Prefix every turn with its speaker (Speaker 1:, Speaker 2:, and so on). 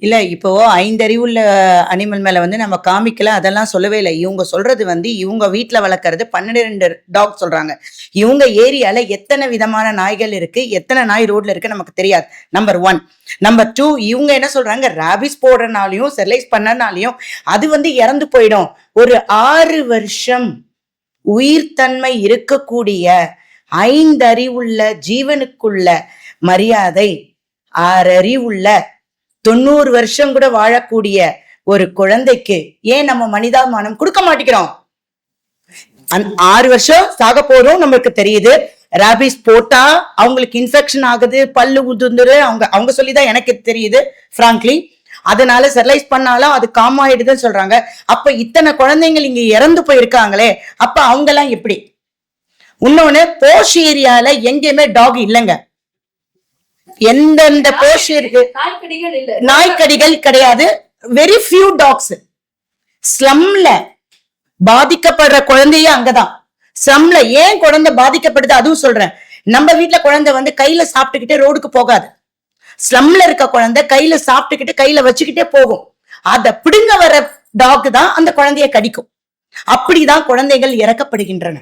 Speaker 1: இல்ல இப்போ ஐந்தறிவுள்ள அனிமல் மேல வந்து நம்ம காமிக்கல அதெல்லாம் சொல்லவே இல்லை. இவங்க சொல்றது வந்து இவங்க வீட்ல வளர்க்கறது பன்னிரெண்டு டாக் சொல்றாங்க. இவங்க ஏரியால எத்தனை விதமான நாய்கள் இருக்கு எத்தனை நாய் ரோட்ல இருக்கு நமக்கு தெரியாது. நம்பர் ஒன் நம்பர் டூ இவங்க என்ன சொல்றாங்க? ராபிஸ் போடுறனாலையும் ஸ்டெர்லைஸ் பண்ணனாலையும் அது வந்து இறந்து போயிடும். ஒரு ஆறு வருஷம் உயிர்த்தன்மை இருக்கக்கூடிய ஐந்தறிவுள்ள ஜீவனுக்குள்ள மரியாதை ஆறறிவுள்ள தொண்ணூறு வருஷம் கூட வாழக்கூடிய ஒரு குழந்தைக்கு ஏன் நம்ம மனிதாபிமானம் கொடுக்க மாட்டேங்கிறோம்? அந்- ஆறு வருஷம் சாக போறோம் நம்மளுக்கு தெரியுது. ராபிஸ் போட்டா அவங்களுக்கு இன்ஃபெக்ஷன் ஆகுது பல்லு உதுந்துரு அவங்க அவங்க சொல்லிதான் எனக்கு தெரியுது ஃப்ராங்க்லி அதனால ஸ்டெர்லைஸ் பண்ணாலும் அது காம் ஆயிடுதுன்னு சொல்றாங்க. அப்ப இத்தனை குழந்தைங்கள் இங்க இறந்து போயிருக்காங்களே அப்ப அவங்க எல்லாம் எப்படி? இன்னொன்னு போஷ் ஏரியால எங்கேயுமே டாக் இல்லைங்க. எந்தெந்த போஷ் இருக்கு?
Speaker 2: நாய்க்கடிகள்
Speaker 1: கிடையாது. வெரி ஃபியூ டாக்ஸ் ஸ்லம்ல பாதிக்கப்படுற குழந்தையே அங்கதான். ஸ்லம்ல ஏன் குழந்தை பாதிக்கப்படுது? அதுவும் சொல்றேன். நம்ம வீட்ல குழந்தை வந்து கையில சாப்பிட்டுக்கிட்டே ரோடுக்கு போகாது. ஸ்லம்ல இருக்க குழந்தை கையில சாப்பிட்டுக்கிட்டு கையில வச்சுக்கிட்டே போகும். அத பிடுங்க வர டாக் தான் அந்த குழந்தைய கடிக்கும். அப்படிதான் குழந்தைகள் இறக்கப்படுகின்றன.